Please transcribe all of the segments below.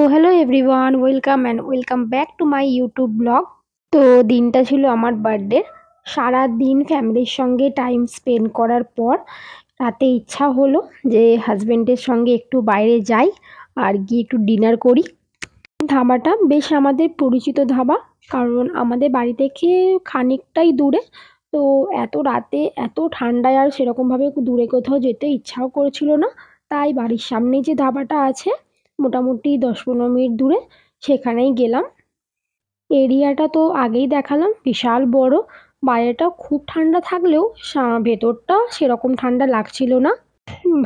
তো hello everyone welcome and welcome back to my YouTube blog তো দিনটা ছিল আমার বার্থডে সারা দিন ফ্যামিলির সঙ্গে টাইম স্পেন্ড করার পর রাতে ইচ্ছা হলো যে হাজব্যান্ডের সঙ্গে একটু বাইরে যাই আর গিয়ে একটু ডিনার করি। ধাবাটা বেশ আমাদের পরিচিত ধাবা, কারণ আমাদের বাড়ি থেকে খানিকটাই দূরে। তো এত রাতে এত ঠান্ডায় আর সেরকমভাবে দূরে কোথাও যেতে ইচ্ছাও করছিল না। তাই বাড়ির সামনে যে ধাবাটা আছে মোটামুটি দশ পনেরো মিনিট দূরে সেখানেই গেলাম। এরিয়াটা তো আগেই দেখালাম, বিশাল বড়। বাইরেটা খুব ঠান্ডা থাকলেও ভেতরটা সেরকম ঠান্ডা লাগছিল না।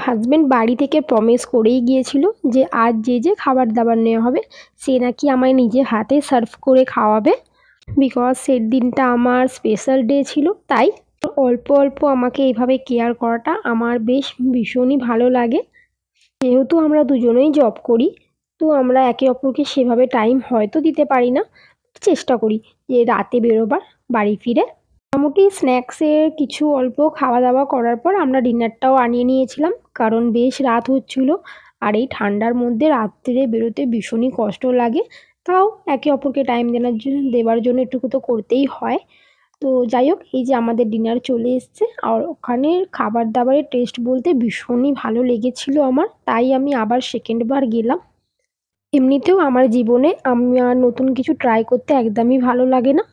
হাজবেন্ড বাড়ি থেকে প্রমিস করেই গিয়েছিল যে আজ যে যে খাবার দাবার নেওয়া হবে, সে নাকি আমায় নিজে হাতে সার্ভ করে খাওয়াবে। বিকজ দিনটা আমার স্পেশাল ডে ছিল, তাই অল্প অল্প আমাকে এইভাবে কেয়ার করাটা আমার বেশ ভীষণই ভালো লাগে। যেহেতু আমরা দুজনেই জব করি, তো আমরা একে অপরকে সেভাবে টাইম হয়তো দিতে পারি না। চেষ্টা করি যে রাতে বেরোবার, বাড়ি ফিরে। মোটামুটি স্ন্যাক্সের কিছু অল্প খাওয়া দাওয়া করার পর আমরা ডিনারটাও আনিয়ে নিয়েছিলাম, কারণ বেশ রাত হচ্ছিল। আর এই ঠান্ডার মধ্যে রাত্রে বেরোতে ভীষণই কষ্ট লাগে। তাও একে অপরকে টাইম দেওয়ার জন্য দেওয়ার জন্য একটুকু তো করতেই হয়। তো যাই হোক, এই যে আমাদের ডিনার চলে এসছে আর ওখানে খাবার দাবারের টেস্ট বলতে ভীষণই ভালো লেগেছিলো আমার। তাই আমি আবার সেকেন্ডবার গেলাম। এমনিতেও আমার জীবনে আমি আর নতুন কিছু ট্রাই করতে একদমই ভালো লাগে না।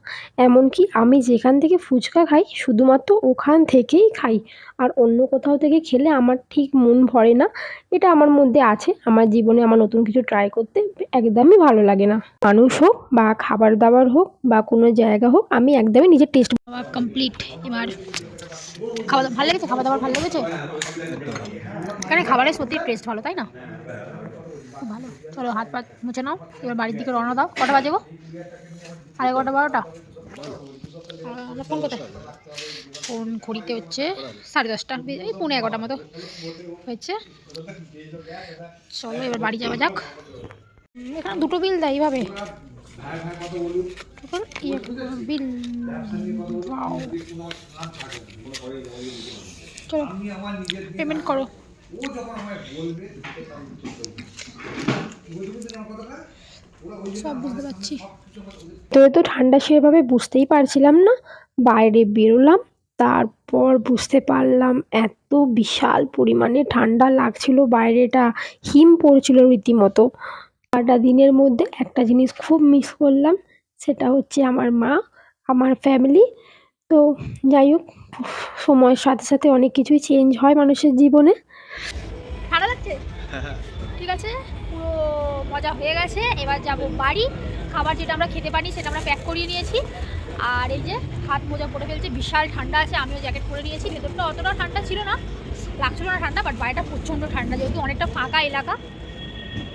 এমনকি আমি যেখান থেকে ফুচকা খাই, শুধুমাত্র ওখান থেকেই খাই। আর অন্য কোথাও থেকে খেলে আমার ঠিক মন ভরে না। এটা আমার মধ্যে আছে। আমার জীবনে আমার নতুন কিছু ট্রাই করতে একদমই ভালো লাগে না। মানুষ হোক বা খাবার দাবার হোক বা কোনো জায়গা হোক, আমি একদমই নিজের টেস্ট কমপ্লিট এবার খাওয়া দাওয়া ভালো লেগেছে? খাওয়া দাওয়ার ভালো লেগেছে? এখানে খাবারের সত্যি টেস্ট ভালো, তাই না? খুব ভালো। চলো হাত পা মুছে নাও, এবার বাড়ির দিকে রওনা দাও। কটা বাজে গো? সাড়ে এগারোটা, বারোটা। আর আমার ফোন কোথায়? ফোন ঘড়িতে হচ্ছে সাড়ে দশটা, এই পৌনে এগারোটার মতো হয়েছে। চলো এবার বাড়ি যাওয়া যাক। এখানে দুটো বিল দেয় এইভাবে। ইয়ে বিল চলো পেমেন্ট করো। সব বুঝতে পারছি। তো তো ঠান্ডা সেভাবে বুঝতেই পারছিলাম না। বাইরে বেরোলাম তারপর বুঝতে পারলাম এত বিশাল পরিমাণে ঠান্ডা লাগছিল বাইরেটা হিম পড়ছিল রীতিমতো। সারাটা দিনের মধ্যে একটা জিনিস খুব মিস করলাম সেটা হচ্ছে আমার মা আমার ফ্যামিলি তো যাই হোক সময়ের সাথে সাথে অনেক কিছুই চেঞ্জ হয় মানুষের জীবনে। ঠান্ডা লাগছে? ঠিক আছে পুরো মজা হয়ে গেছে। এবার যাব বাড়ি। খাবার যেটা আমরা খেতে পারি সেটা আমরা প্যাক করিয়ে নিয়েছি। আর এই যে হাত মোজা পরে ফেলছে বিশাল ঠান্ডা আছে আমিও জ্যাকেট পরে নিয়েছি। ভেতরটা অতটা ঠান্ডা ছিল না লাগছিল না ঠান্ডা বাট বাইরেটা প্রচণ্ড ঠান্ডা যেহেতু অনেকটা ফাঁকা এলাকা।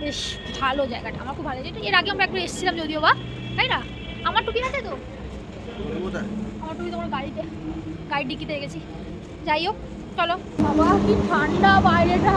বেশ ভালো জায়গাটা আমার খুব ভালো লেগেছে। এর আগে আমরা একবার এসেছিলাম যদিও বা তাই না? আমার টুপি আছে তো? আমার টুপি তোমার গাড়িতে গাড়ির ডিকিতে গেছি যাই হোক চলো। বাবা কি ঠান্ডা বাইরেটা।